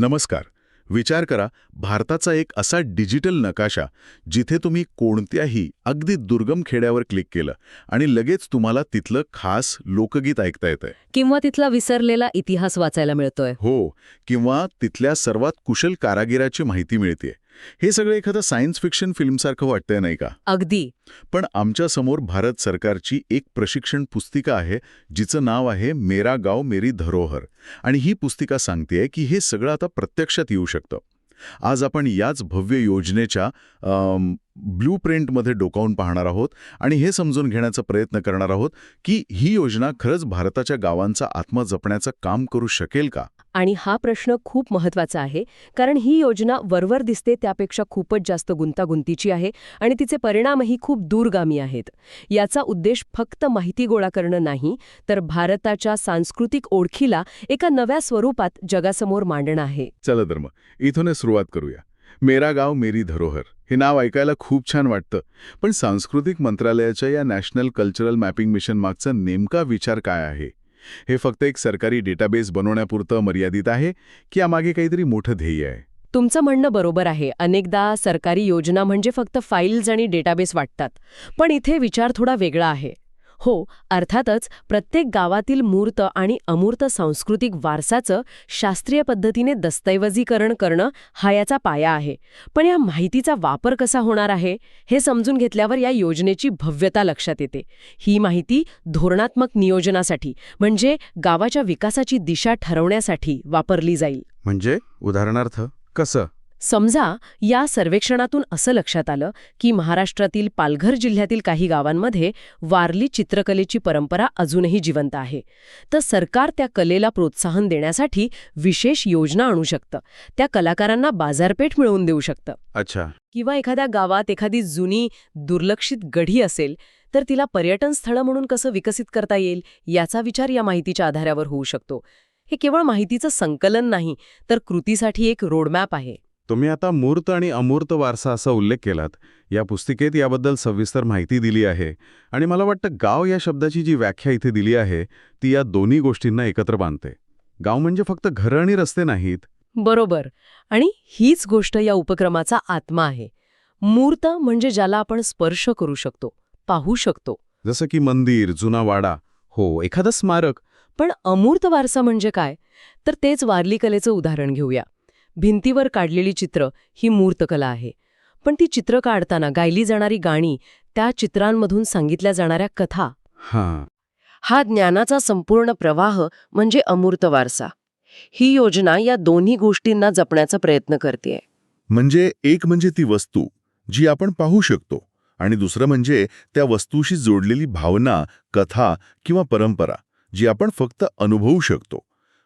नमस्कार. विचार करा भारताचा एक असा डिजिटल नकाशा जिथे तुम्ही कोणत्याही अगदी दुर्गम खेड्यावर क्लिक केलं आणि लगेच तुम्हाला तिथलं खास लोकगीत ऐकता येतंय. किंवा तिथला विसरलेला इतिहास वाचायला मिळतोय. हो किंवा तिथल्या सर्वात कुशल कारागिराची माहिती मिळते हे सगळं एखादं सायन्स फिक्शन फिल्मसारखं वाटतंय नाही का? अगदी. पण आमच्यासमोर भारत सरकारची एक प्रशिक्षण पुस्तिका आहे जिचं नाव आहे मेरा गाव मेरी धरोहर. आणि ही पुस्तिका सांगतेय की हे सगळं आता प्रत्यक्षात येऊ शकतं. आज आपण याच भव्य योजनेच्या ब्लू प्रिंटमध्ये डोकावून पाहणार आहोत आणि हे समजून घेण्याचा प्रयत्न करणार आहोत की ही योजना खरंच भारताच्या गावांचा आत्मा जपण्याचं काम करू शकेल का? आणि हा प्रश्न खूप महत्त्वाचा आहे कारण ही योजना वरवर दिसते त्यापेक्षा खूपच जास्त गुंतागुंतीची आहे आणि तिचे परिणामही खूप दूरगामी आहेत. याचा उद्देश फक्त माहिती गोळा करणं नाही तर भारताच्या सांस्कृतिक ओळखीला एका नव्या स्वरूपात जगासमोर मांडणं आहे. चला तर मग इथूनच सुरुवात करूया. मेरा गाव मेरी धरोहर हे नाव ऐकायला खूप छान वाटतं. पण सांस्कृतिक मंत्रालयाच्या या नॅशनल कल्चरल मॅपिंग मिशन मागचा नेमका विचार काय आहे? हे फक्त एक सरकारी डेटाबेस बनवण्यापुरतं मर्यादित आहे की यामागे काहीतरी मोठं ध्येय आहे? तुमचं म्हणणं बरोबर आहे. अनेकदा सरकारी योजना म्हणजे फक्त फाईल्स आणि डेटाबेस वाटतात. पण इथे विचार थोडा वेगळा आहे. हो अर्थातच प्रत्येक गावातील मूर्त आणि अमूर्त सांस्कृतिक वारसाचं शास्त्रीय पद्धतीने दस्तऐवजीकरण करणं हा याचा पाया आहे. पण या माहितीचा वापर कसा होणार आहे हे समजून घेतल्यावर या योजनेची भव्यता लक्षात येते. ही माहिती धोरणात्मक नियोजनासाठी म्हणजे गावाच्या विकासाची दिशा ठरवण्यासाठी वापरली जाईल. म्हणजे उदाहरणार्थ कसं? समजा या सर्वेक्षणातून असं लक्षात आलं की महाराष्ट्रातील पालघर जिल्ह्यातील काही गावांमध्ये वारली चित्रकलेची परंपरा अजूनही जिवंत आहे. तर सरकार त्या कलेला प्रोत्साहन देण्यासाठी विशेष योजना आणू शकतं. त्या कलाकारांना बाजारपेठ मिळवून देऊ शकतं. अच्छा. किंवा एखाद्या गावात एखादी जुनी दुर्लक्षित गढी असेल तर तिला पर्यटन स्थळ म्हणून कसं विकसित करता येईल याचा विचार या माहितीच्या आधारावर होऊ शकतो. हे केवळ माहितीचं संकलन नाही तर कृतीसाठी एक रोडमॅप आहे. तुम्ही आता मूर्त आणि अमूर्त वारसा असा उल्लेख केलात. या पुस्तिकेत याबद्दल सविस्तर माहिती दिली आहे. आणि मला वाटतं गाव या शब्दाची जी व्याख्या इथे दिली आहे ती या दोन्ही गोष्टींना एकत्र बांधते. गाव म्हणजे फक्त घरं आणि रस्ते नाहीत? बरोबर. आणि हीच गोष्ट या उपक्रमाचा आत्मा आहे. मूर्त म्हणजे ज्याला आपण स्पर्श करू शकतो पाहू शकतो. जसं की मंदिर जुना वाडा हो एखादं स्मारक. पण अमूर्त वारसा म्हणजे काय? तर तेच वारली कलेचं उदाहरण घेऊया. भिंतीवर काढलेली चित्र ही मूर्तकला आहे. पण ती चित्र काढताना गायली जाणारी गाणी त्या चित्रांमधून सांगितल्या जाणाऱ्या कथा. हां. हा ज्ञानाचा संपूर्ण प्रवाह म्हणजे अमूर्त वारसा. ही योजना या दोन्ही गोष्टींना जपण्याचा प्रयत्न करते म्हणजे एक म्हणजे ती वस्तू जी आपण पाहू शकतो आणि दुसरं म्हणजे त्या वस्तूशी जोडलेली भावना कथा किंवा परंपरा जी आपण फक्त अनुभवू शकतो.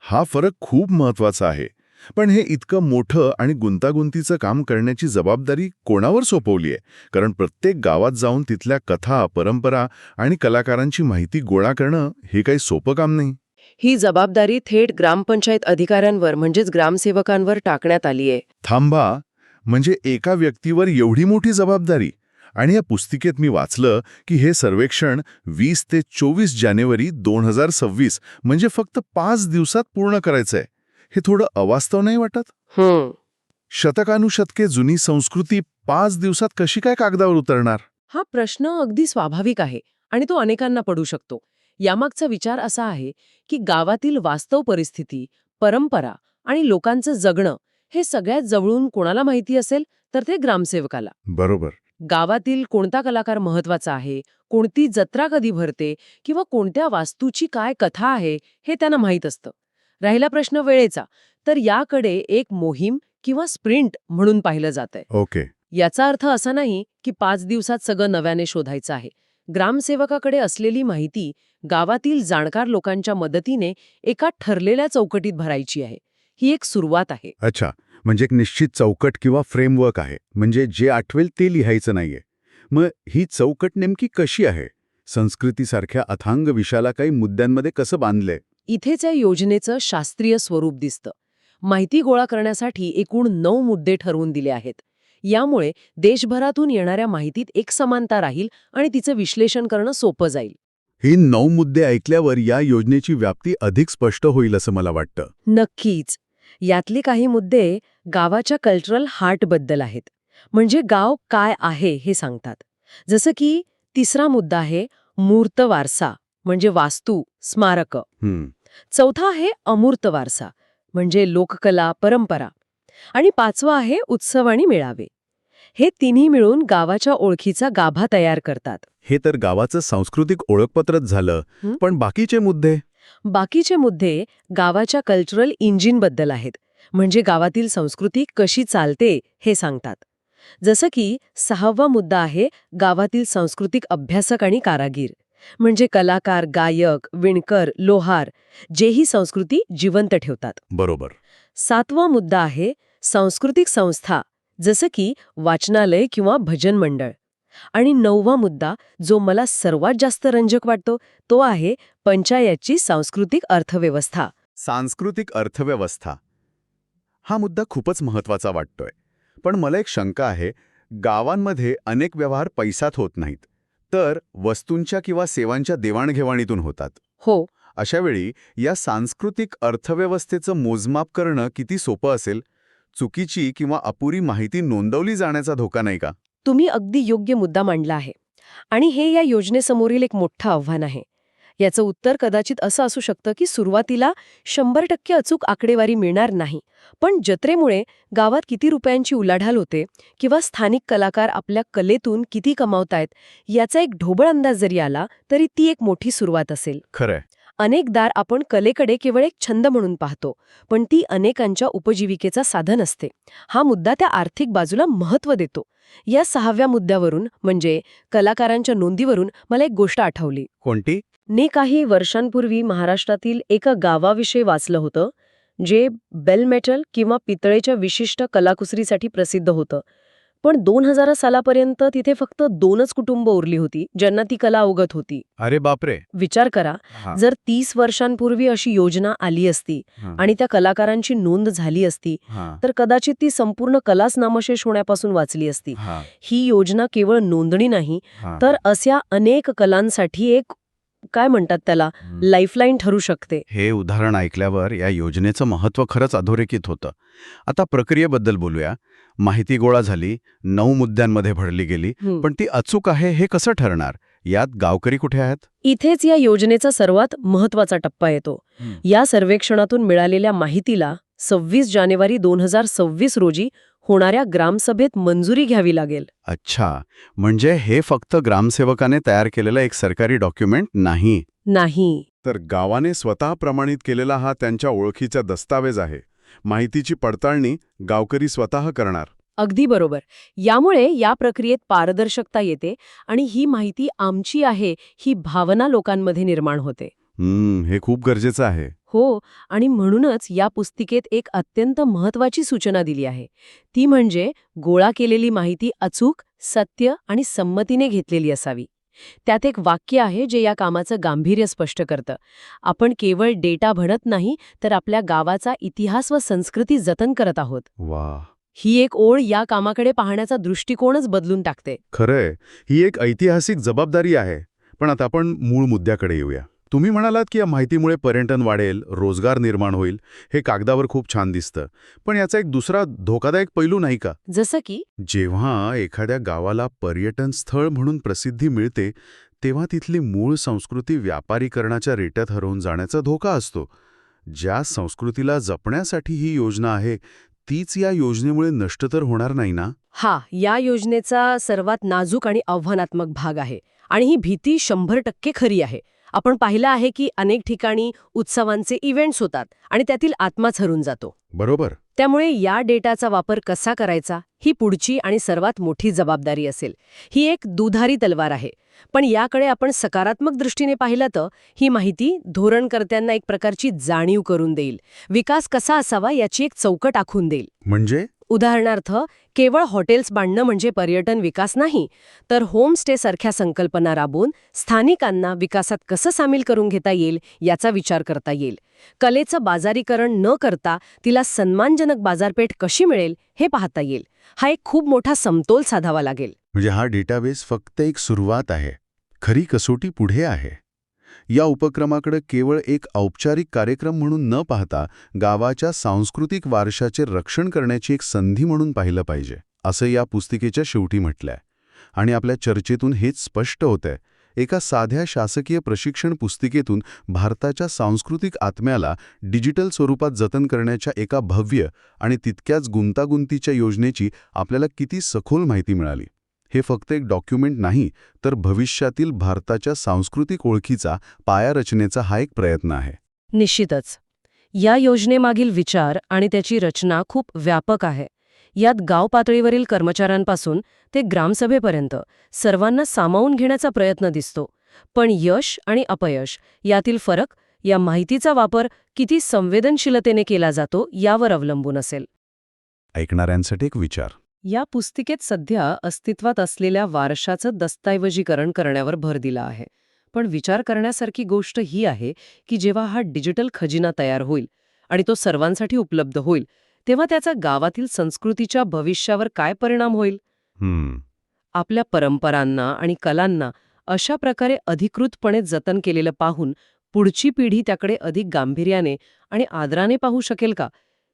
हा फरक खूप महत्त्वाचा आहे. पण हे इतकं मोठं आणि गुंतागुंतीचं काम करण्याची जबाबदारी कोणावर सोपवली आहे? कारण प्रत्येक गावात जाऊन तिथल्या कथा परंपरा आणि कलाकारांची माहिती गोळा करणं हे काही सोपं काम नाही. ही जबाबदारी थेट ग्रामपंचायत अधिकाऱ्यांवर म्हणजेच ग्रामसेवकांवर टाकण्यात आली आहे. थांबा. म्हणजे एका व्यक्तीवर एवढी मोठी जबाबदारी? आणि या पुस्तिकेत मी वाचलं की हे सर्वेक्षण वीस ते चोवीस जानेवारी दोन हजार सव्वीस म्हणजे फक्त पाच दिवसात पूर्ण करायचंय. हे थोडं अवास्तव नाही वाटत? हम्म. शतकानुशतके जुनी संस्कृती पाच दिवसात कशी काय कागदावर उतरणार? हा प्रश्न अगदी स्वाभाविक आहे आणि तो अनेकांना पडू शकतो. यामागचा विचार असा आहे की गावातील वास्तव परिस्थिती परंपरा आणि लोकांचं जगणं हे सगळ्यात जवळून कोणाला माहिती असेल तर ते ग्रामसेवकाला. बरोबर. गावातील कोणता कलाकार महत्त्वाचा आहे कोणती जत्रा कधी भरते किंवा कोणत्या वास्तूची काय कथा आहे हे त्यांना माहीत असतं. राहिला प्रश्न वेळेचा. तर याकडे एक मोहीम किंवा स्प्रिंट म्हणून पाहिलं जातंय. ओके. याचा अर्थ असा नाही की पाच दिवसात सगळं नव्याने शोधायचं आहे. ग्रामसेवकाकडे असलेली माहिती गावातील जाणकार लोकांच्या मदतीने एका ठरलेल्या चौकटीत भरायची आहे. ही एक सुरुवात आहे. अच्छा. म्हणजे एक निश्चित चौकट किंवा फ्रेमवर्क आहे. म्हणजे जे आठवेल ते लिहायचं नाहीये. मग ही चौकट नेमकी कशी आहे? संस्कृतीसारख्या अथांग विषयाला काही मुद्द्यांमध्ये कसं बांधलंय? इथेच या योजनेचं शास्त्रीय स्वरूप दिसतं. माहिती गोळा करण्यासाठी एकूण नऊ मुद्दे ठरवून दिले आहेत. यामुळे देशभरातून येणाऱ्या माहितीत एक समानता राहील आणि तिचं विश्लेषण करणं सोपं जाईल. ही नऊ मुद्दे ऐकल्यावर या योजनेची व्याप्ती अधिक स्पष्ट होईल असं मला वाटतं. नक्कीच. यातले काही मुद्दे गावाच्या कल्चरल हार्टबद्दल आहेत. म्हणजे गाव काय आहे हे सांगतात. जसं की तिसरा मुद्दा आहे मूर्त वारसा म्हणजे वास्तू स्मारक. चौथा आहे अमूर्त वारसा म्हणजे लोककला परंपरा. आणि पाचवा आहे उत्सव आणि मेळावे. हे तिन्ही मिळून गावाच्या ओळखीचा गाभा तयार करतात. हे तर गावाचं सांस्कृतिक ओळखपत्रच झालं? पण बाकीचे मुद्दे? बाकीचे मुद्दे गावाच्या कल्चरल इंजिनबद्दल आहेत. म्हणजे गावातील संस्कृती कशी चालते हे सांगतात. जसं की सहावा मुद्दा आहे गावातील सांस्कृतिक अभ्यासक आणि कारागीर. म्हणजे कलाकार गायक विणकर लोहार जे ही संस्कृती जिवंत ठेवतात. बरोबर. सातवा मुद्दा आहे सांस्कृतिक संस्था जसं की वाचनालय किंवा भजन मंडळ. आणि नववा मुद्दा जो मला सर्वात जास्त रंजक वाटतो तो आहे पंचायतची सांस्कृतिक अर्थव्यवस्था. सांस्कृतिक अर्थव्यवस्था. हा मुद्दा खूपच महत्त्वाचा वाटतोय. पण मला एक शंका आहे गावांमध्ये अनेक व्यवहार पैसात होत नाहीत. तर वस्तूंच्या किंवा सेवांच्या देवाणघेवाणीतून होतात. हो. अशावेळी या सांस्कृतिक अर्थव्यवस्थेचं मोजमाप करणं किती सोपं असेल? चुकीची किंवा अपुरी माहिती नोंदवली जाण्याचा धोका नाही का? तुम्ही अगदी योग्य मुद्दा मांडला आहे. आणि हे या योजनेसमोरील एक मोठं आव्हान आहे. याचं उत्तर कदाचित असं असू शकतं की सुरुवातीला शंभर टक्के अचूक आकडेवारी मिळणार नाही. पण जत्रेमुळे गावात किती रुपयांची उलाढाल होते किंवा स्थानिक कलाकार आपल्या कलेतून किती कमावतायत याचा एक ढोबळ अंदाज जरी आला तरी ती एक मोठी सुरुवात असेल. खरंय. अनेकदार आपण कलेकडे केवळ एक छंद म्हणून पाहतो पण ती अनेकांच्या उपजीविकेचा साधन असते. हा मुद्दा त्या आर्थिक बाजूला महत्त्व देतो. या सहाव्या मुद्द्यावरून म्हणजे कलाकारांच्या नोंदीवरून मला एक गोष्ट आठवली. कोणती? ने काही वर्षांपूर्वी महाराष्ट्रातील एका गावाविषयी वाचलं होतं जे बेल मेटल किंवा पितळेच्या विशिष्ट कलाकुसरीसाठी प्रसिद्ध होतं. पण दोन हजार सालापर्यंत तिथे फक्त दोनच कुटुंब उरली होती ज्यांना ती कला अवगत होती. अरे बापरे! विचार करा जर तीस वर्षांपूर्वी अशी योजना आली असती आणि त्या कलाकारांची नोंद झाली असती तर कदाचित ती संपूर्ण कलाच नामशेष होण्यापासून वाचली असती. ही. योजना केवळ नोंदणी नाही तर अशा अनेक कलांसाठी एक काय म्हणतात त्याला? लाईफलाईन ठरू शकते. हे उदाहरण ऐकल्यावर या योजनेचं महत्त्व खरंच अधोरेखित होतं. आता प्रक्रियेबद्दल बोलूया. माहिती गोळा झाली नऊ मुद्द्यांमध्ये भरली गेली. पण ती अचूक आहे हे कसं ठरणार? यात गावकरी कुठे आहेत? इथेच या योजनेचा सर्वात महत्त्वाचा टप्पा येतो. या सर्वेक्षणातून मिळालेल्या माहितीला सव्वीस जानेवारी दोन हजार सव्वीस रोजी होणाऱ्या ग्रामसभेत मंजुरी घ्यावी लागेल. अच्छा. म्हणजे हे फक्त ग्रामसेवकाने तयार केलेलं एक सरकारी डॉक्युमेंट नाही. नाही. तर गावाने स्वतः प्रमाणित केलेला हा त्यांच्या ओळखीचा दस्तावेज आहे. माहितीची पडताळणी गावकरी स्वतः करणार. अगदी बरोबर. यामुळे या प्रक्रियेत पारदर्शकता येते आणि ही माहिती आमची आहे ही भावना लोकांमध्ये निर्माण होते. हम्म हे खूप गरजेचं आहे. हो आणि म्हणूनच या पुस्तिकेत एक अत्यंत महत्वाची सूचना दिली आहे. ती म्हणजे गोळा केलेली माहिती अचूक सत्य आणि संमतीने घेतलेली असावी. त्यात एक वाक्य आहे जे या कामाचं गांभीर्य स्पष्ट करतं. आपण केवळ डेटा भणत नाही तर आपल्या गावाचा इतिहास व संस्कृती जतन करत आहोत. ही एक ओळ या कामाकडे पाहण्याचा दृष्टिकोनच बदलून टाकते. खरंय. ही एक ऐतिहासिक जबाबदारी आहे. पण आता आपण मूळ मुद्द्याकडे येऊया. तुम्ही म्हणालात की या माहितीमुळे पर्यटन वाढेल रोजगार निर्माण होईल हे कागदावर खूप छान दिसतं. पण याचा एक दुसरा धोकादायक पैलू नाही का? जसं की? जेव्हा एखाद्या गावाला पर्यटन स्थळ म्हणून प्रसिद्धी मिळते तेव्हा तिथली मूळ संस्कृती व्यापारीकरणाच्या रेट्यात हरवून जाण्याचा धोका असतो. ज्या संस्कृतीला जपण्यासाठी ही योजना आहे तीच या योजनेमुळे नष्ट तर होणार नाही ना? हा या योजनेचा सर्वात नाजूक आणि आव्हानात्मक भाग आहे आणि ही भीती शंभर टक्के खरी आहे. आपण पाहिलं आहे की अनेक ठिकाणी उत्सवांचे इव्हेंट्स होतात आणि त्यातील आत्माच हरून जातो. बरोबर. त्यामुळे या डेटाचा वापर कसा करायचा ही पुढची आणि सर्वात मोठी जबाबदारी असेल. ही एक दुधारी तलवार आहे. पण याकडे आपण सकारात्मक दृष्टीने पाहिलं तर ही माहिती धोरणकर्त्यांना एक प्रकारची जाणीव करून देईल. विकास कसा असावा याची एक चौकट आखून देईल. म्हणजे? उदाहरणार्थ केवळ हॉटेल्स बांधणं म्हणजे पर्यटन विकास नाही तर होमस्टे सारख्या संकल्पना राबवून स्थानिकांना विकासात कसं सामील करून घेता येईल याचा विचार करता येईल. कलेचं बाजारीकरण न करता तिला सन्मानजनक बाजारपेठ कशी मिळेल हे पाहता येईल. हा एक खूप मोठा समतोल साधावा लागेल. म्हणजे हा डेटाबेस फक्त एक सुरुवात आहे. खरी कसोटी पुढे आहे. या उपक्रमाकडे केवळ एक औपचारिक कार्यक्रम म्हणून न पाहता गावाच्या सांस्कृतिक वारशाचे रक्षण करण्याची एक संधी म्हणून पाहिलं पाहिजे असं या पुस्तिकेच्या शेवटी म्हटलंय. आणि आपल्या चर्चेतून हेच स्पष्ट होतंय एका साध्या शासकीय प्रशिक्षण पुस्तिकेतून भारताच्या सांस्कृतिक आत्म्याला डिजिटल स्वरूपात जतन करण्याच्या एका भव्य आणि तितक्याच गुंतागुंतीच्या योजनेची आपल्याला किती सखोल माहिती मिळाली. हे फक्त एक डॉक्युमेंट नाही तर भविष्यातील भारताच्या सांस्कृतिक ओळखीचा पाया रचनेचा हा एक प्रयत्न आहे. निश्चितच. या योजनेमागील विचार आणि त्याची रचना खूप व्यापक आहे. यात गाव पातळीवरील कर्मचाऱ्यांपासून ते ग्रामसभेपर्यंत सर्वांना सामावून घेण्याचा प्रयत्न दिसतो. पण यश आणि अपयश यातील फरक या माहितीचा वापर किती संवेदनशीलतेने केला जातो यावर अवलंबून असेल. ऐकणाऱ्यांसाठी एक विचार. या पुस्तिकेत सध्या अस्तित्वात असलेल्या वारशाचं दस्तऐवजीकरण करण्यावर भर दिला आहे. पण विचार करण्यासारखी गोष्ट ही आहे की जेव्हा हा डिजिटल खजिना तयार होईल आणि तो सर्वांसाठी उपलब्ध होईल तेव्हा त्याचा गावातील संस्कृतीच्या भविष्यावर काय परिणाम होईल? हम्म. आपल्या परंपरांना आणि कलांना अशा प्रकारे अधिकृतपणे जतन केलेलं पाहून पुढची पिढी त्याकडे अधिक गांभीर्याने आणि आदराने पाहू शकेल का?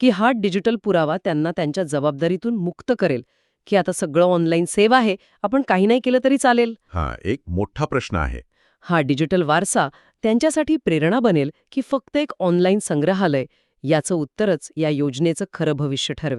की हा डिजिटल पुरावा त्यांना त्यांच्या जबाबदारीतून मुक्त करेल. की आता सगळं ऑनलाईन सेवा आहे आपण काही नाही केलं तरी चालेल. हा एक मोठा प्रश्न आहे. हा डिजिटल वारसा त्यांच्यासाठी प्रेरणा बनेल की फक्त एक ऑनलाईन संग्रहालय याचं उत्तरच या योजनेचं खरं भविष्य ठरवेल.